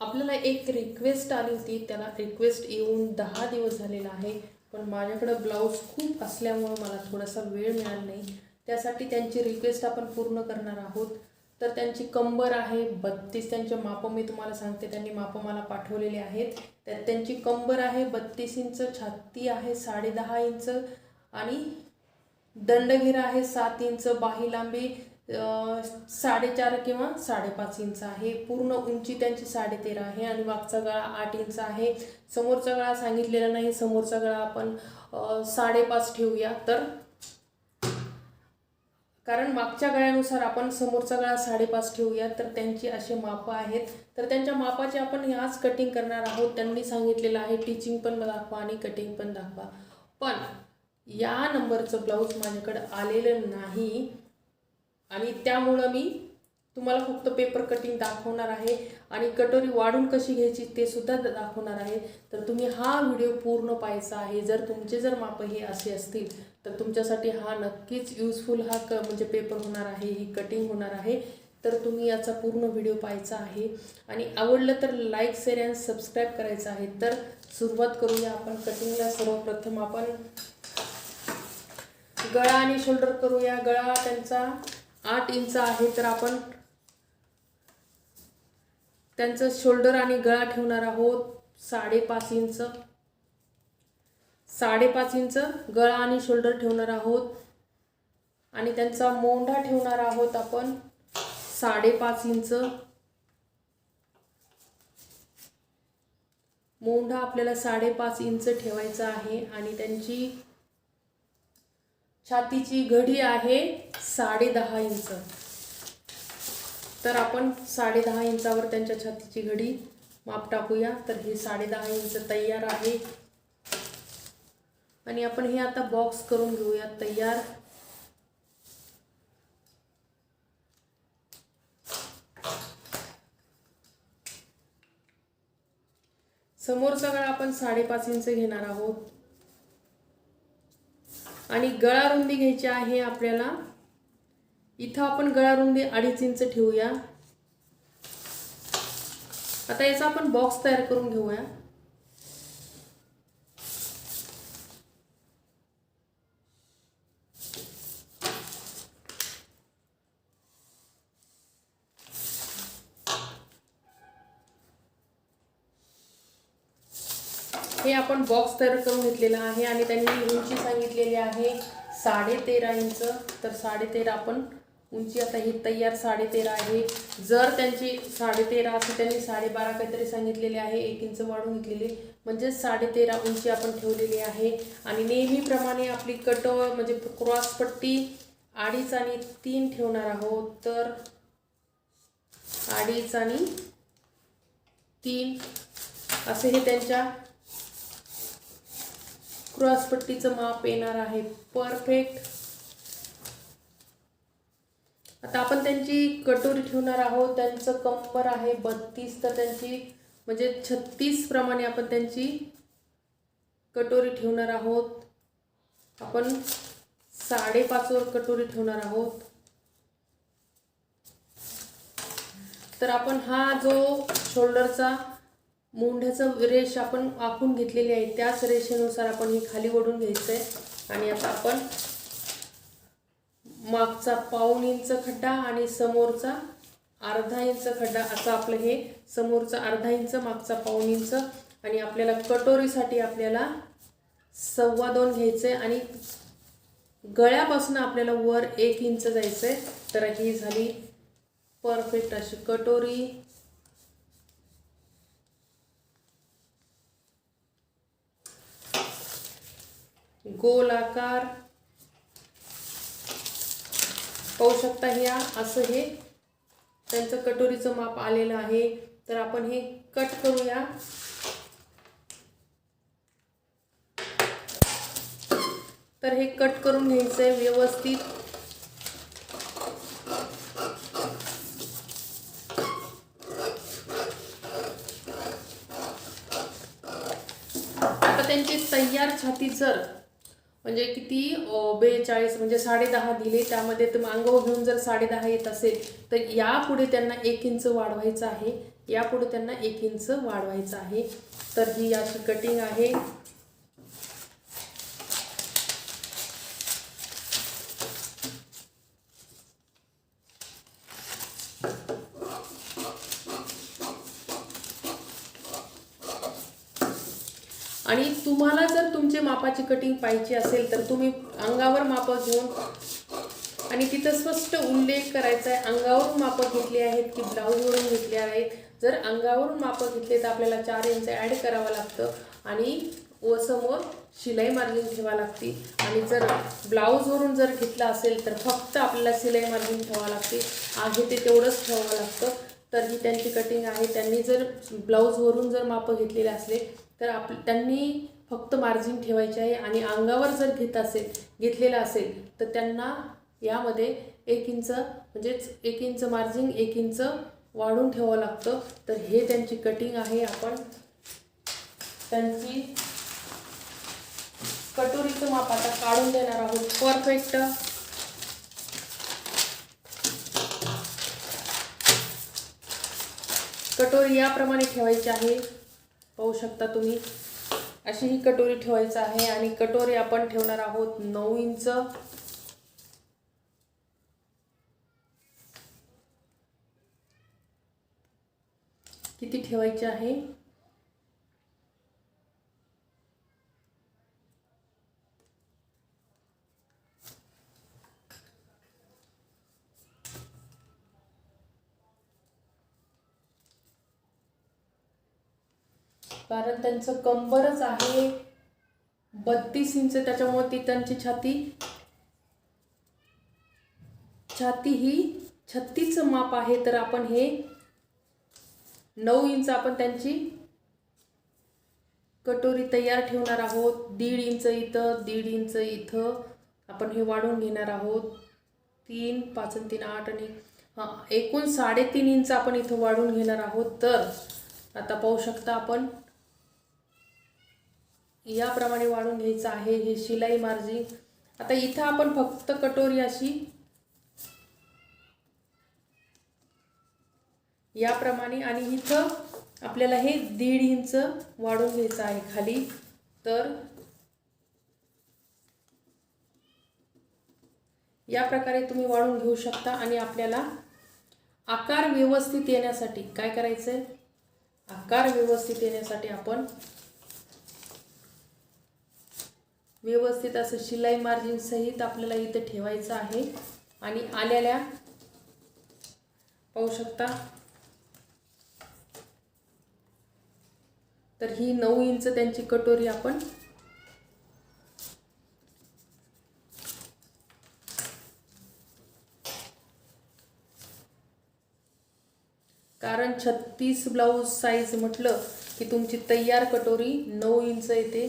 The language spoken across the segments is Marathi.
आपल्याला एक रिक्वेस्ट आली होती. त्याला रिक्वेस्ट येऊन दहा दिवस झालेला आहे. पण माझ्याकडं ब्लाऊज खूप असल्यामुळं मला थोडासा वेळ मिळाला नाही. त्यासाठी त्यांची रिक्वेस्ट आपण पूर्ण करणार आहोत. तर त्यांची कंबर आहे बत्तीस. त्यांचे मापं मी तुम्हाला सांगते. त्यांनी मापं मला पाठवलेले आहेत. त्यात त्यांची कंबर आहे बत्तीस इंच छाती आहे साडेदहा इंच आणि दंडघेरा आहे सात इंच. बाही लांबी साडेचार किंवा साडेपाच इंच आहे. पूर्ण उंची त्यांची साडेतेरा आहे आणि मागचा गळा आठ इंच आहे. समोरचा गळा सांगितलेला नाही. समोरचा गळा आपण साडेपाच ठेवूया. तर कारण मागच्या गळ्यानुसार आपण समोरचा गळा साडेपाच ठेवूया तर त्यांची असे मापं आहेत. तर त्यांच्या मापाचे आपण ह्याच कटिंग करणार आहोत. त्यांनी सांगितलेलं आहे टीचिंग पण दाखवा आणि कटिंग पण दाखवा. पण या नंबरचं ब्लाऊज माझ्याकडं आलेलं नाही. आणि त्यामुळं मी तुम्हाला फक्त पेपर कटिंग दाखवणार आहे. आणि कटोरी वाढून कशी घ्यायची ते सुद्धा दाखवणार आहे. तर तुम्ही हा व्हिडिओ पूर्ण पाहायचा आहे. जर तुमचे जर माप हे असे असतील तर तुमच्यासाठी हा नक्कीच यूजफुल हा क म्हणजे पेपर होणार आहे. ही कटिंग होणार आहे. तर तुम्ही याचा पूर्ण व्हिडिओ पाहायचा आहे. आणि आवडलं तर लाईक शेअर अँड सबस्क्राईब करायचं आहे. तर सुरुवात करूया आपण कटिंगला सर्वप्रथम आपण गळा आणि शोल्डर करूया. गळा त्यांचा आठ इंच आहे तर आपण त्यांचं शोल्डर आणि गळा ठेवणार आहोत. साडेपाच इंच. साडेपाच इंच गळा आणि शोल्डर ठेवणार आहोत. आणि त्यांचा मोंढा ठेवणार आहोत आपण. साडेपाच इंच. मोंढा आपल्याला साडेपाच इंच ठेवायचा आहे आणि त्यांची छातीची घडी आहे साडे दहा इंच. तर आपण साडे दहा इंचावर त्यांच्या छातीची घडी माप टाकूया. तर हे साडे दहा इंच तयार आहे. आणि आपण हे आता बॉक्स करून घेऊया. तयार. समोरचा गळा आपण साडेपाच इंच घेणार आहोत. आणि गळा रुंदी घ्यायची आहे आपल्याला. इथं आपण गळा रुंदी अडीच इंच ठेवूया. आता याचा आपण बॉक्स तयार करून घेऊया. हे आपण बॉक्स तयार करून घेतलेला आहे आणि त्यांनी उंची सांगितलेली आहे साडे तेरा इंच. तर साडेतेरा आपण उंची आता ही तयार साडेतेरा आहे. जर त्यांची साडेतेरा असं त्यांनी साडेबारा काहीतरी सांगितलेले आहे एक इंच वाढून घेतलेली. म्हणजे साडेतेरा उंची आपण ठेवलेली आहे. आणि नेहमीप्रमाणे आपली कट म्हणजे क्रॉसपट्टी अडीच आणि तीन ठेवणार आहोत. तर अडीच आणि तीन असे हे त्यांच्या क्रॉस पट्टीचं माप येणार आहे. परफेक्ट आता आपण त्यांची कटोरी ठेवणार आहोत. त्यांचं कंबर आहे बत्तीस तर त्यांची म्हणजे छत्तीस प्रमाणे आपण त्यांची कटोरी ठेवणार आहोत. आपण साडेपाचवर कटोरी ठेवणार आहोत. तर आपण हा जो शोल्डरचा मुंढ्याचं रेष आपण आखून घेतलेली आहे. त्याच रेषेनुसार आपण ही खाली ओढून घ्यायचं आहे आणि आता आपण मागचा पाऊण इंच खड्डा आणि समोरचा अर्धा इंच खड्डा असं आपलं हे समोरचा अर्धा इंच मागचा पाऊण इंच. आणि आपल्याला कटोरीसाठी आपल्याला सव्वा दोन घ्यायचं आहे आणि गळ्यापासून आपल्याला वर एक इंच जायचं आहे तर ही झाली परफेक्ट अशी कटोरी. गोल आकार पाहू शकता ह्या असं हे. त्यांचं कटोरीचं माप आलेलं आहे. तर आपण हे कट करूया. तर हे कट करून घ्यायचं आहे व्यवस्थित. आता त्यांची तयार छाती जर म्हणजे किती बेचाळीस म्हणजे साडेदहा दिले. त्यामध्ये तुम्ही अंगावर घेऊन जर साडेदहा येत असेल तर यापुढे त्यांना एक इंच वाढवायचं आहे. यापुढे त्यांना एक इंच वाढवायचं आहे. तर ही अशी कटिंग आहे. आणि तुम्हाला जर तुमचे मापाची कटिंग पाहिजे असेल तर तुम्ही अंगावर माप घेऊन आणि तिथं स्पष्ट उल्लेख करायचा आहे. अंगावरून मापं घेतली आहेत की ब्लाऊजवरून घेतली आहेत. जर अंगावरून मापं घेतले तर आपल्याला चार इंच ॲड करावं लागतं आणि व समोर शिलाई मार्जिन ठेवा लागते. आणि जर ब्लाऊजवरून जर घेतला असेल तर फक्त आपल्याला शिलाई मार्जिन ठेवावं लागते. आहे ते तेवढंच ठेवावं लागतं. तर ही त्यांची कटिंग आहे. त्यांनी जर ब्लाऊजवरून जर मापं घेतलेले असले तर आप त्यांनी फक्त मार्जिन ठेवायचे आहे आणि अंगावर जर घेत असेल घेतलेलं असेल तर त्यांना यामध्ये एक इंच म्हणजेच एक इंच मार्जिन एक इंच वाढून ठेवावं लागतं. तर हे त्यांची कटिंग आहे. आपण त्यांची कटोरीचं माप आता काढून देणार आहोत. परफेक्ट कटोरी याप्रमाणे ठेवायची आहे. पाहू शकता तुम्ही. अशी ही कटोरी ठेवायचं आहे आणि कटोरी आपण ठेवणार आहोत नऊ इंच. किती ठेवायची आहे? कारण त्यांचं कंबरच आहे. बत्तीस इंच त्याच्यामुळे ती त्यांची छाती छाती ही छत्तीचं माप आहे. तर आपण हे नऊ इंच आपण त्यांची कटोरी तयार ठेवणार आहोत. दीड इंच इथं दीड इंच इथं आपण हे वाढवून घेणार आहोत. तीन पाच आणि तीन आठ आणि हां एकूण साडेतीन इंच आपण इथं वाढवून घेणार आहोत. तर आता पाहू शकता आपण याप्रमाणे वाढून घ्यायचं आहे हे शिलाई मार्जिन. आता इथं आपण फक्त कटोरी अशी याप्रमाणे आणि इथं आपल्याला हे दीड इंच वाढून घ्यायचं आहे खाली. तर या प्रकारे तुम्ही वाढून घेऊ शकता आणि आपल्याला आकार व्यवस्थित येण्यासाठी काय करायचं आहे आकार व्यवस्थित येण्यासाठी आपण व्यवस्थित असं शिलाई मार्जिन सहित आपल्याला इथं ठेवायचं आहे. आणि आलेल्या पाहू शकता. तर ही नऊ इंच त्यांची कटोरी आपण कारण छत्तीस ब्लाऊज साईज म्हटलं की तुमची तयार कटोरी नऊ इंच येते.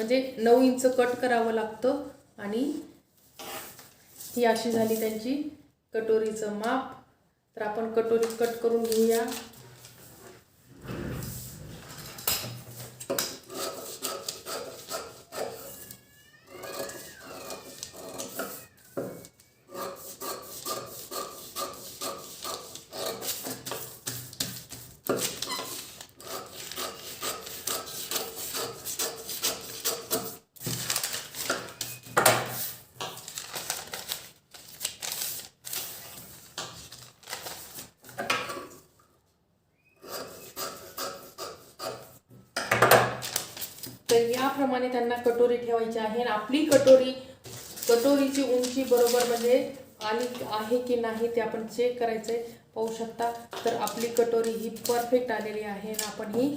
म्हणजे नऊ इंच कट करावं लागतं आणि ही अशी झाली त्यांची कटोरीचं माप. तर आपण कटोरी कट करून घेऊया. त्याप्रमाणे त्यांना कटोरी ठेवायची आहे आणि आपली कटोरी कटोरीची उंची बरोबर म्हणजे आली आहे की नाही ते आपण चेक करायचं आहे पाहू शकता. तर आपली कटोरी ही परफेक्ट आलेली आहे आणि आपण ही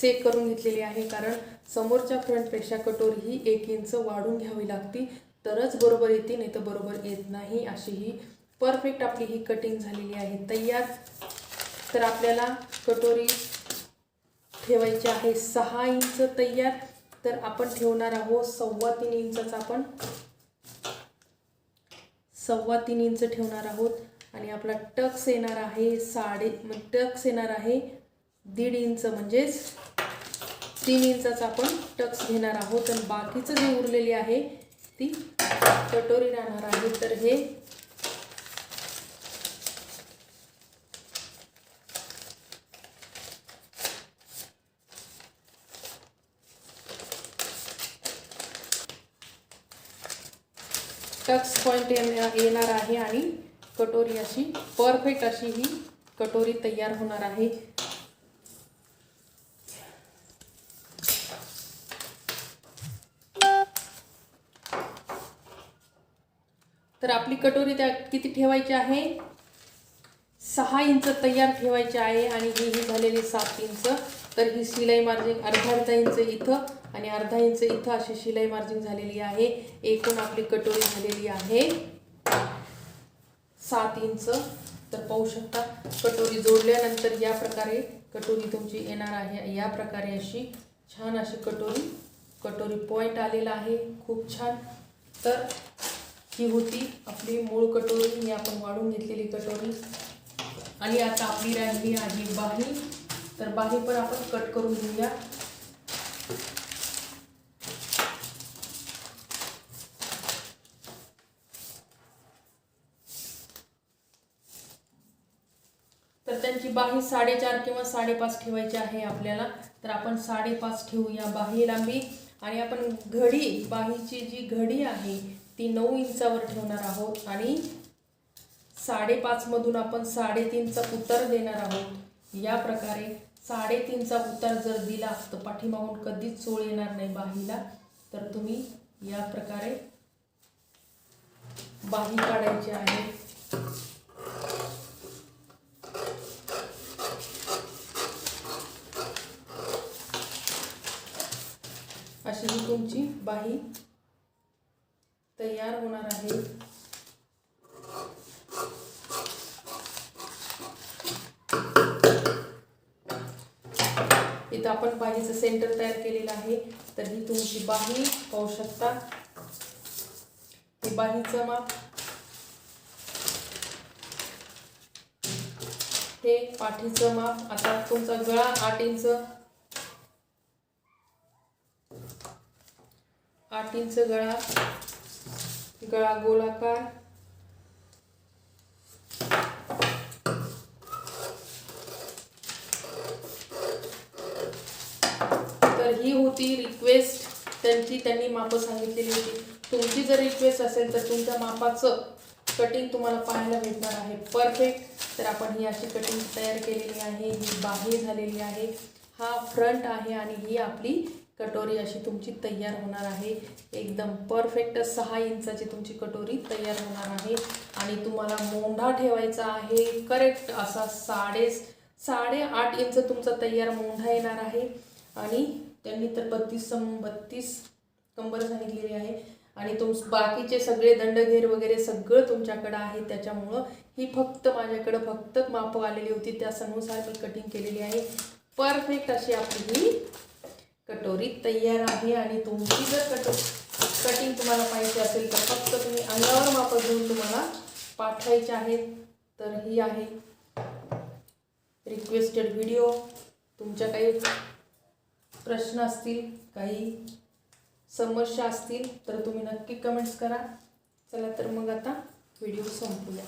चेक करून घेतलेली आहे. कारण समोरच्या फ्रंटपेक्षा कटोरी ही एक इंच वाढून घ्यावी लागती. तरच बरोबर येते नाही तर बरोबर येत नाही अशी ही परफेक्ट आपली ही कटिंग झालेली आहे. तयार. तर आपल्याला कटोरी ठेवायची आहे सहा इंच तयार. तर आपण ठेवणार आहोत सव्वा तीन इंचाचा आपण. सव्वा तीन इंच ठेवणार आहोत. आणि आपला टक्स येणार आहे साडे म्हणजे टक्स येणार आहे दीड इंच म्हणजेच तीन इंचाचा आपण टक्स घेणार आहोत. आणि बाकीचं जे उरलेली आहे ती कटोरी राहणार आहे. तर हे टक्स पॉईंट येणार आहे आणि कटोरी अशी परफेक्ट अशी ही कटोरी तयार होणार आहे. तर आपली कटोरी त्या किती ठेवायची आहे? सहा इंच तयार ठेवायची आहे आणि ही ही झालेली सात इंच. तर ही शिलाई मार्जिन अर्धा अर्धा इंच इथं आणि अर्धा इंच इथं अशी शिलाई मार्जिन झालेली आहे. एकूण आपली कटोरी झालेली आहे. सात इंच. तर पाहू शकता कटोरी जोडल्यानंतर या प्रकारे कटोरी तुमची येणार आहे. या प्रकारे अशी छान अशी कटोरी कटोरी पॉईंट आलेला आहे. खूप छान. तर ही होती आपली मूळ कटोरी. ही आपण वाढून घेतलेली कटोरी. आणि आता आपली राहिली आहे बाही. तर बाही पण आपण कट करून घेऊया. तर त्यांची बाही साडेचार किंवा साडेपाच ठेवायची आहे आपल्याला. तर आपण साडेपाच ठेवूया बाही लांबी आणि आपण घडी बाहीची जी घडी आहे ती नऊ इंचावर ठेवणार आहोत. आणि साडेपाचमधून आपण साडेतीनचा उत्तर देणार आहोत. या प्रकारे साडेतीनचा उतार जर दिला तर पाठीमागून कधीच चोळ येणार नाही बाहीला. तर तुम्ही या प्रकारे बाही काढायची आहे अशी ही तुमची बाही तयार होणार आहे इथं आपण बाहीचं सेंटर तयार केलेलं आहे. तर ही तुमची बाही पाहू शकता. हे बाहीचं माप. हे पाठीचं माप. आता तुमचा गळा आठ इंच. आठ इंच गळा. गळा गोलाकार तर ही होती रिक्वेस्ट त्यांची त्यांनी मापं सांगितलेली होती. तुमची जर रिक्वेस्ट असेल तर तुमच्या मापाचं कटिंग तुम्हाला पाहायला भेटणार आहे. परफेक्ट तर आपण ही अशी कटिंग तयार केलेली आहे. ही बाही झालेली आहे. हा फ्रंट आहे आणि ही आपली कटोरी अशी तुमची तयार होणार आहे. एकदम परफेक्ट सहा इंचाची तुमची कटोरी तयार होणार आहे. आणि तुम्हाला मोंढा ठेवायचा आहे. करेक्ट असा साडे साडेआठ इंच तुमचा तयार मोंढा येणार आहे. आणि त्यांनी तर बत्तीस सम बत्तीस कंबर सांगितलेली आहे. आणि तुम बाकीचे सगळे दंडघेर वगैरे सगळं तुमच्याकडं आहे. त्याच्यामुळं ही फक्त माझ्याकडं फक्त मापं आलेली होती. त्यानुसार मी कटिंग केलेली आहे. परफेक्ट अशी आपली ही कटोरी तयार आहे. आणि तुमची जर कटो कटिंग तुम्हाला पाहिजे असेल तर फक्त तुम्ही अंगावर मापं घेऊन तुम्हाला पाठवायचे आहेत. तर ही आहे रिक्वेस्टेड व्हिडिओ तुमच्या काही प्रश्न असतील काही समस्या असतील तर तुम्ही नक्की कमेंट्स करा. चला तर मग आता व्हिडिओ संपूया.